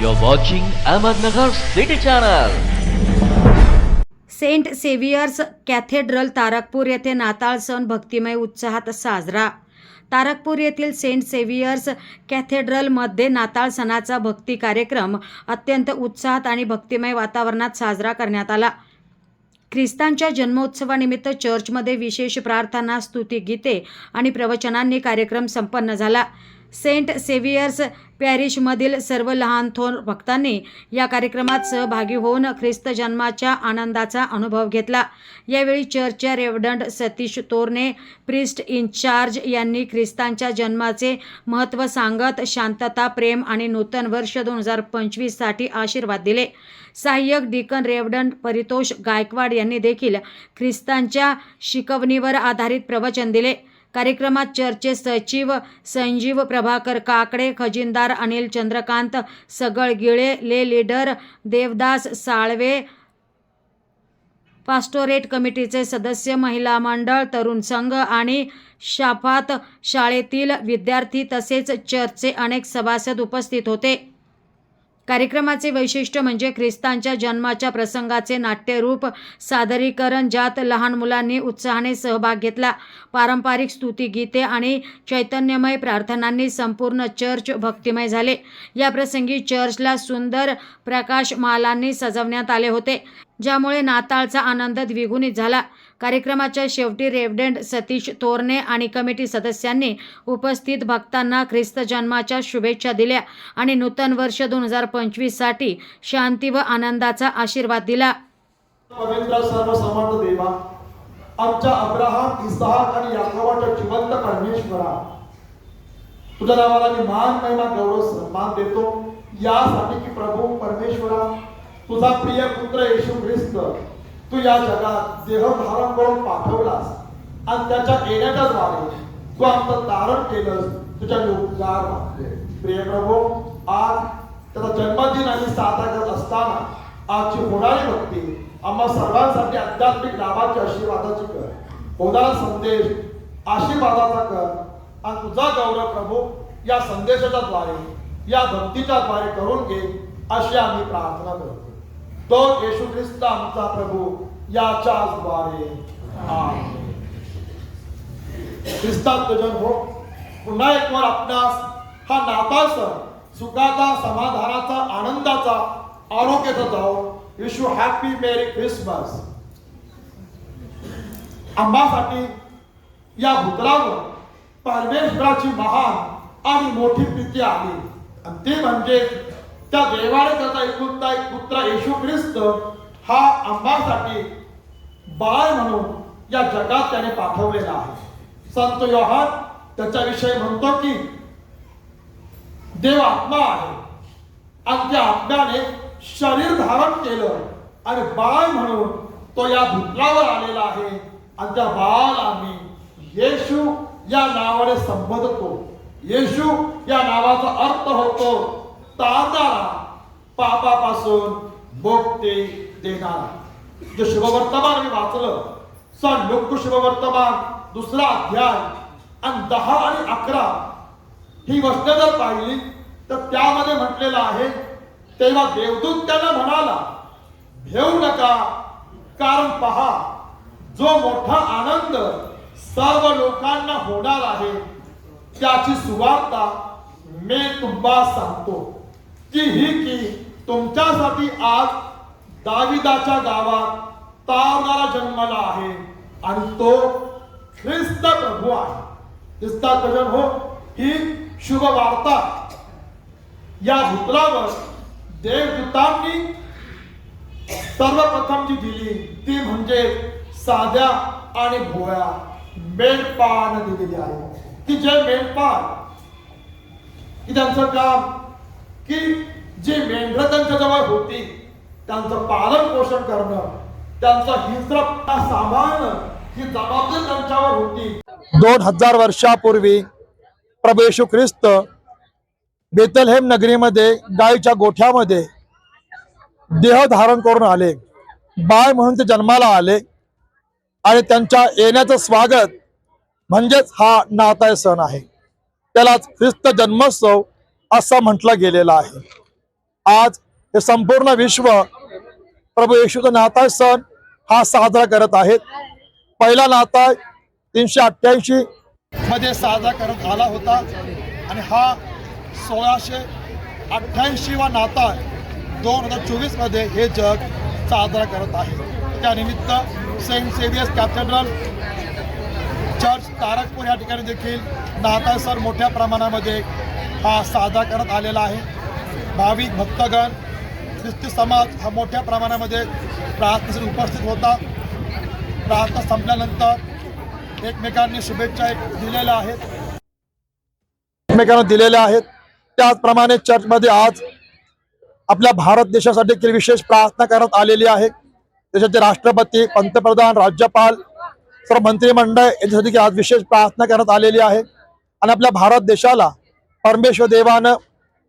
You're watching Ahmednagar City Channel. Saint Saviour's cathedral Tarakpur येथे नाताळ सण भक्तिमय उत्साहात साजरा. तारकपूर येथील सेंट सेव्हियर्स कॅथेड्रलमध्ये नाताळ सणाचा भक्ती कार्यक्रम अत्यंत उत्साहात आणि भक्तिमय वातावरणात साजरा करण्यात आला. ख्रिस्तांच्या जन्मोत्सवानिमित्त चर्चमध्ये विशेष प्रार्थना स्तुती गीते आणि प्रवचनांनी कार्यक्रम संपन्न झाला. सेंट सेव्हियर्स पॅरिशमधील सर्व लहान थोर भक्तांनी या कार्यक्रमात सहभागी होऊन ख्रिस्त जन्माच्या आनंदाचा अनुभव घेतला. यावेळी चर्चच्या reverend Satish Torane priest in-charge यांनी ख्रिस्तांच्या जन्माचे महत्त्व सांगत शांतता प्रेम आणि नूतन वर्ष दोन हजार पंचवीससाठी आशीर्वाद दिले. सहाय्यक डिकन रेवडंट परितोष गायकवाड यांनी देखील ख्रिस्तांच्या शिकवणीवर आधारित प्रवचन दिले. कार्यक्रमात चर्चचे सचिव संजीव प्रभाकर काकडे खजिनदार अनिल चंद्रकांत सगळगिळे ले लीडर देवदास साळवे पास्टोरेट कमिटीचे सदस्य महिला मंडळ तरुण संघ आणि शाफात शाळेतील विद्यार्थी तसेच चर्चचे अनेक सभासद उपस्थित होते. कार्यक्रमाचे वैशिष्ट्य म्हणजे ख्रिस्तांच्या जन्माच्या प्रसंगाचे नाट्यरूप सादरीकरण ज्यात लहान मुलांनी उत्साहाने सहभाग घेतला. पारंपरिक स्तुतीगीते आणि चैतन्यमय प्रार्थनांनी संपूर्ण चर्च भक्तिमय झाले. या प्रसंगी चर्चला सुंदर प्रकाशमालांनी सजवण्यात आले होते. ज्यामुळे नाताळचा आनंद द्विगुणित झाला. कार्यक्रमाच्या शेवटी रेवडेंड सतीश तोरणे आणि कमिटी सदस्यांनी उपस्थित भक्तांना ख्रिस्त जन्माच्या शुभेच्छा दिल्या आणि नूतन वर्ष दोन हजार पंचवीससाठी शांती व आनंदाचा आशीर्वाद दिला. पवित्र सर्व देवा आमच्या अब्राहम इसाक आणि याकोबाच्या जिवंत परमेश्वरा तुझ्या नावाला मी मान महिमा गौरव सन्मान देतो. यासाठी की प्रभू परमेश्वरा तुझा प्रिय पुत्र येशू ख्रिस्त तू या जगात देह धारण करून पाठवलास आणि त्याच्या येण्याच्या द्वारे तू आमचं तारण केलंस तुझ्या उपकार मागते. प्रिय प्रभू आज त्याचा जन्मदिन आम्ही साजरा करत असताना आजची होणारी भक्ती आम्हा सर्वांसाठी आध्यात्मिक लाभाची आशीर्वादाची कर. होणारा संदेश आशीर्वादाचा कर. आणि तुझा गौरव प्रभू या संदेशाच्या द्वारे या भक्तीच्या द्वारे करून घे अशी आम्ही प्रार्थना करतो. तो येशू ख्रिस्त आमचा प्रभू याच्याच द्वारे आमेन. ख्रिस्तात तुझन हो. पुन्हा एक वर आपणास हा नाता सण सुखाचा समाधानाचा आनंदाचा आरोग्याचा जाओ विशू हॅपी मेरी ख्रिसमस. आंबासाठी या भूतलावर परमेश्वराची महान आणि मोठी प्रीती आली आणि ते म्हणजे त्या देवाने त्याचा एकुलता एक पुत्र येशू ख्रिस्त हा आंबासाठी बाळ म्हणून या जगात त्याने पाठवलेला आहे. संत योहान त्याच्याविषयी म्हणतो की देव आत्मा आहे. आणि त्या आत्म्याने शरीर धारण केलं आणि बाळ म्हणून तो या भूतलावर आलेला आहे. आणि त्या बाळाला आम्ही येशू या नावाने संबोधतो. येशू या नावाचा अर्थ होतो तारणारा पापापासून मुक्ती देणारा जे शुभवर्तमान मी वाचलं सण लोक शुभवर्तमान दुसरा अध्याय आणि दहा आणि अकरा ही वचन जर पाहिली तर त्यामध्ये म्हटलेलं आहे तेव्हा देवदूत त्यांना म्हणाला भेऊ नका कारण पहा जो मोठा आनंद सर्व लोकांना होणार आहे त्याची सुवार्ता मी तुम्हाला सांगतो. की ही की तुमच्यासाठी आज दाविदाच्या गावात तारणारा जन्मला आहे. आणि तो ख्रिस्त प्रभू आहे. ख्रिस्ता भजन हो ही शुभ वार्ता या सूत्रावर देवदूतांनी सर्वप्रथम जी दिली ती म्हणजे साध्या आणि भोळ्या मेंढपाळानं दिलेली आहे. की जे मेंढपाळ की त्यांचं काम की जे मेंढरं त्यांच्या जवळ होती त्यांचं पालन पोषण करणं त्यांचा हिंस्र सांभाळणं ही जबाबदारी त्यांच्यावर होती. दोन हजार वर्षापूर्वी प्रभू येशू ख्रिस्त बेतलहेम नगरीमध्ये गायीच्या गोठ्यामध्ये देह धारण करून आले. बाळ म्हणून ते जन्माला आले आणि त्यांच्या येण्याचं स्वागत म्हणजेच हा नाताय सण आहे. त्यालाच ख्रिस्त जन्मोत्सव असं म्हटला गेलेलं आहे. आज हे संपूर्ण विश्व प्रभू येशूचा नाताळ सण हा साजरा करत आहेत. पहिला नाताळ तीनशे अठ्ठ्याऐंशी मध्ये साजरा करत आला होता आणि हा सोळाशे अठ्ठ्याऐंशी वा नाताळ दोन हजार चोवीसमध्ये हे जग साजरा करत आहे. त्यानिमित्त Saint Saviour's Cathedral Church Tarakpur या ठिकाणी देखील नाताळ सण मोठ्या प्रमाणामध्ये हा साजरा करत आलेला आहे. भाविक भक्तगण ख्रिस्ती समाज हा मोठ्या प्रमाणामध्ये प्रार्थनेसाठी उपस्थित होता. प्रार्थना संपल्यानंतर एकमेकांनी शुभेच्छा एक दिलेल्या आहेत. एकमेकांना दिलेल्या आहेत. त्याचप्रमाणे चर्चमध्ये आज आपल्या भारत देशासाठी देखील विशेष प्रार्थना करत आलेली आहे. देशाचे राष्ट्रपती पंतप्रधान राज्यपाल सर्व मंत्रिमंडळ यांच्यासाठी आज विशेष प्रार्थना करण्यात आलेली आहे. आणि आपल्या भारत देशाला परमेश्वर देवानं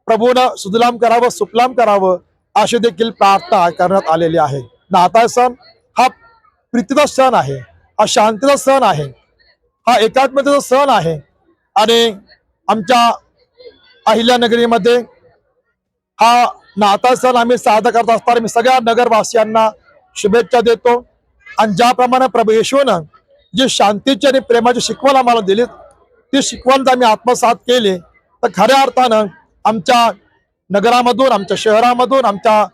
प्रभूनं सुजलाम करावं सुफलाम करावं अशी देखील प्रार्थना करण्यात आलेली आहे नाताळ सण हा प्रीतीचा सण आहे हा शांतीचा सण आहे हा एकात्मतेचा सण आहे आणि आमच्या अहिल्यानगरीमध्ये हा नाताळ सण आम्ही साजरा करत असताना मी सगळ्या नगरवासियांना शुभेच्छा देतो आणि ज्याप्रमाणे प्रभू येशूनं जी शांतीची आणि प्रेमाची शिकवण आम्हाला दिली ती शिकवण जर आम्ही आत्मसात केली तर खऱ्या अर्थानं आमच्या नगरामधून आमच्या शहरामधून आमच्या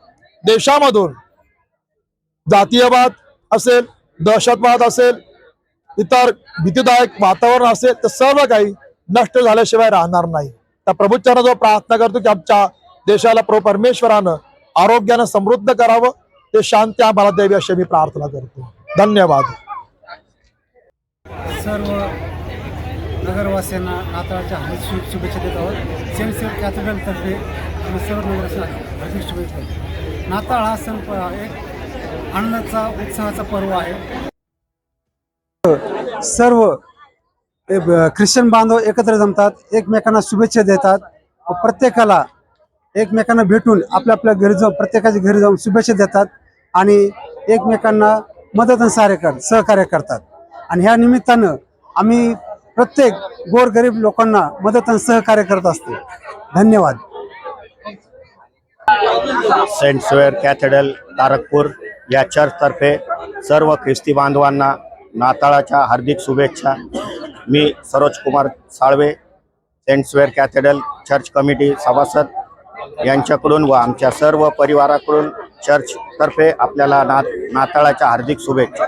देशामधून जातीयवाद असेल दहशतवाद असेल इतर भीतीदायक वातावरण असेल तर सर्व काही नष्ट झाल्याशिवाय राहणार नाही. त्या प्रभूच्यांना जो प्रार्थना करतो की आमच्या देशाला प्रभू परमेश्वरानं आरोग्यानं समृद्ध करावं ते शांती आम्हाला द्यावी अशी मी प्रार्थना करतो. धन्यवाद. सर्व नगरवासियांना नाताळच्या हार्दिक शुभ शुभेच्छा देत आहोत. सेंट सेंट कॅथेड्रलतर्फे आम्ही सर्व नगरवासियांना हार्दिक शुभेच्छा नाताळ हा सण एक आनंदाचा उत्साहाचा पर्व आहे. सर्व ख्रिश्चन बांधव एकत्र जमतात एकमेकांना शुभेच्छा देतात. व प्रत्येकाला एकमेकांना भेटून आपल्या आपल्या घरी जाऊन प्रत्येकाच्या घरी जाऊन शुभेच्छा देतात आणि एकमेकांना मदत आणि सहाय्य कर सहकार्य करतात. आणि ह्या निमित्तानं आम्ही प्रत्येक गोरगरीब लोकांना मदत आणि सहकार्य करत असते. धन्यवाद. सेंट स्वेअर कॅथेड्रल तारकपूर या चर्चतर्फे सर्व ख्रिस्ती बांधवांना नाताळाच्या हार्दिक शुभेच्छा. मी Saroj Kumar Salve Saint Saviour cathedral church committee सभासद. यांच्याकडून व आमच्या सर्व परिवाराकडून चर्चतर्फे आपल्याला ना नाताळाच्या हार्दिक शुभेच्छा.